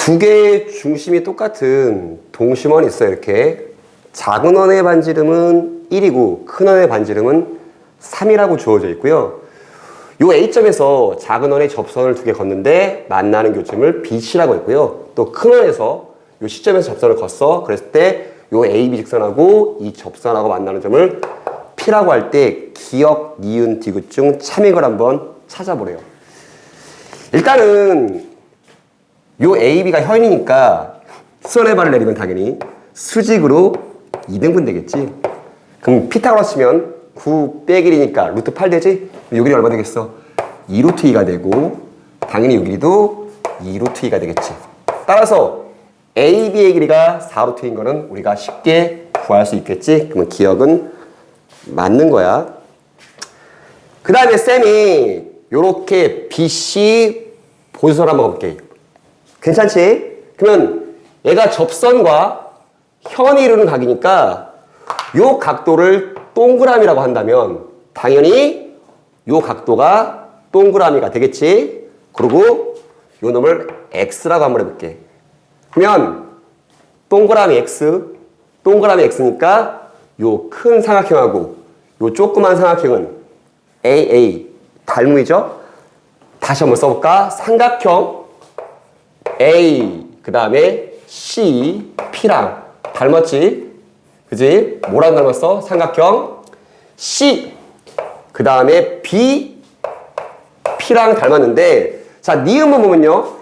두 개의 중심이 똑같은 동심원이 있어요. 이렇게 작은 원의 반지름은 1이고 큰 원의 반지름은 3이라고 주어져 있고요. 요 A점에서 작은 원의 접선을 두 개 걷는데 만나는 교점을 B씨라고 했고요. 또 큰 원에서 요 시점에서 접선을 걷어 그랬을 때 요 AB 직선하고 이 접선하고 만나는 점을 P라고 할 때 기억, 니은, 디귿 중 참익을 한번 찾아보래요. 일단은 요 AB가 현이니까 수선의 발을 내리면 당연히 수직으로 2등분 되겠지. 그럼 피타고라스 치면 9 빼기 1이니까 루트 8 되지? 요 길이 얼마 되겠어? 2루트 2가 되고 당연히 요 길이도 2루트 2가 되겠지. 따라서 AB의 길이가 4루트인 거는 우리가 쉽게 구할 수 있겠지? 그러면 기억은 맞는 거야. 그 다음에 쌤이 요렇게 BC 보수선 한번 가볼게. 괜찮지? 그러면 얘가 접선과 현이 이루는 각이니까 요 각도를 동그라미라고 한다면 당연히 요 각도가 동그라미가 되겠지? 그리고 요 놈을 x라고 한번 해볼게. 그러면 동그라미 x, 동그라미 x니까 요 큰 삼각형하고 요 조그만 삼각형은 AA 닮음이죠? 다시 한번 써볼까? 삼각형 A 그 다음에 C P랑 닮았지? 그지? 뭐랑 닮았어? 삼각형 C 그 다음에 B P랑 닮았는데 자 니은만 보면요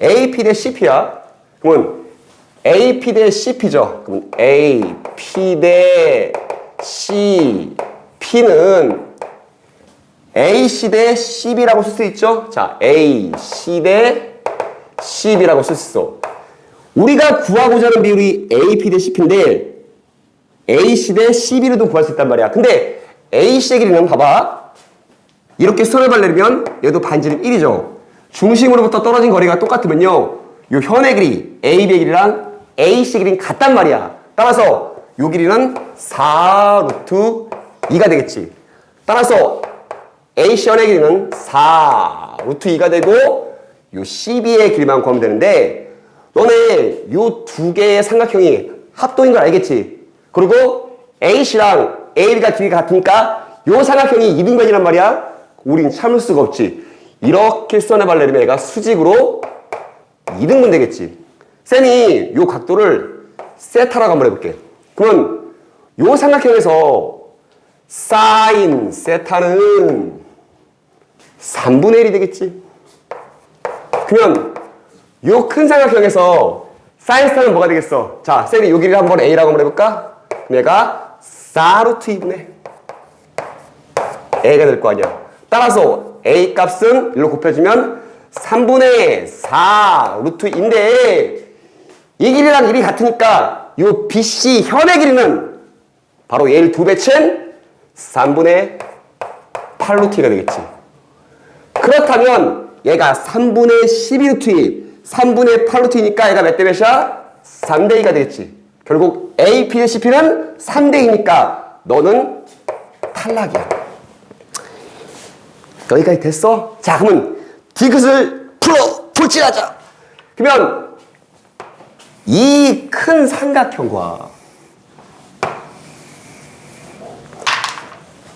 AP 대 CP야 그러면 AP 대 CP죠 그럼 AP 대 CP는 AC 대 CB라고 쓸 수 있죠? 자, AC 대 CB라고 쓸 수 있어. 우리가 구하고자 하는 비율이 AP 대 CP인데 AC 대 CB로도 구할 수 있단 말이야. 근데 AC의 길이는 봐봐. 이렇게 선을 발내면 얘도 반지름 1이죠. 중심으로부터 떨어진 거리가 똑같으면요. 요 현의 길이 AB의 길이랑 AC 길이는 같단 말이야. 따라서 요 길이는 4루트 2가 되겠지. 따라서 AC 현의 길이는 4 루트 2가 되고 요 CB의 길이만 구하면 되는데 너네 요 두 개의 삼각형이 합동인 걸 알겠지? 그리고 AC랑 AB가 길이가 같으니까 요 삼각형이 이등변이란 말이야? 우린 참을 수가 없지. 이렇게 써내발레면 얘가 수직으로 2등분 되겠지. 쌤이 요 각도를 세타라고 한번 해볼게. 그러면 요 삼각형에서 사인 세타는 3분의 1이 되겠지. 그러면 요 큰 삼각형에서 사인 세타는 뭐가 되겠어? 자, 요 길이를 한번 A라고 한번 해볼까? 얘가 4루트 2분의 A가 될 거 아니야. 따라서 A 값은 일로 곱해주면 3분의 4 루트인데 이 길이랑 길이 같으니까 이 BC 현의 길이는 바로 얘를 두 배친 3분의 8 루트가 되겠지. 그렇다면 얘가 3분의 12 루트 3분의 8 루트니까 얘가 몇 대 몇이야? 3대 2가 되겠지. 결국 A, P 대 CP는 3대 2니까 너는 탈락이야. 여기까지 됐어? 자, 그러면 디귿을 풀어 풀칠하자. 그러면 이 큰 삼각형과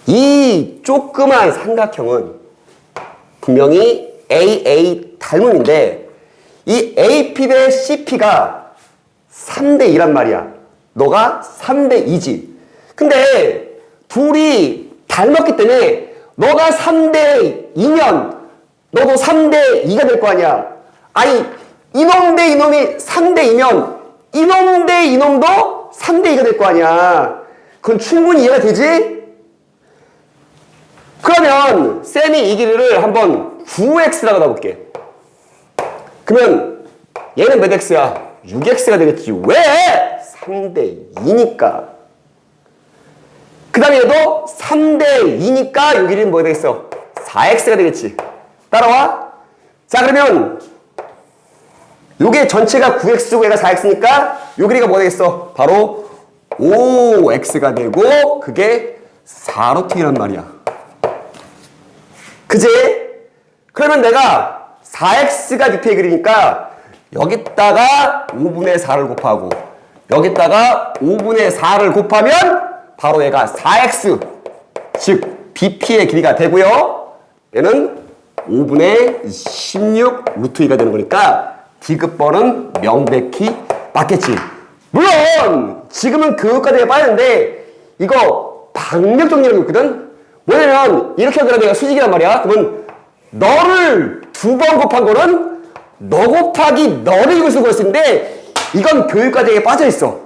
이 조그만 삼각형은 분명히 AA 닮음인데 이 AP 대 CP가 3대 2란 말이야. 너가 3대 2지. 근데 둘이 닮았기 때문에 너가 3대 2면 너도 3대 2가 될 거 아니야. 아니, 이놈 대 이놈이 3대 2면 이놈 대 이놈도 3대 2가 될 거 아니야. 그건 충분히 이해가 되지? 그러면 쌤이 이 길이를 한번 9x라고 놔볼게. 그러면 얘는 몇 x야? 6x가 되겠지. 왜? 3대 2니까. 그 다음에 얘도 3대 2니까 요 길이는 뭐가 되겠어? 4x가 되겠지. 따라와. 자, 그러면 요게 전체가 9x고 얘가 4x니까 요 길이가 뭐가 되겠어? 바로 5x가 되고 그게 4루트이란 말이야. 그지? 그러면 내가 4x가 밑에 그리니까 여기다가 5분의 4를 곱하고 여기다가 5분의 4를 곱하면 바로 얘가 4x 즉 BP의 길이가 되고요. 얘는 5분의 16 루트 2가 되는 거니까 디귿번은 명백히 맞겠지. 물론 지금은 교육과정에 빠졌는데 이거 방역 정리라고 있거든. 뭐냐면 이렇게 하더라 내가 수직이란 말이야. 그러면 너를 두 번 곱한 거는 너 곱하기 너를 쓰고 있는데 이건 교육 과정에 빠져 있어.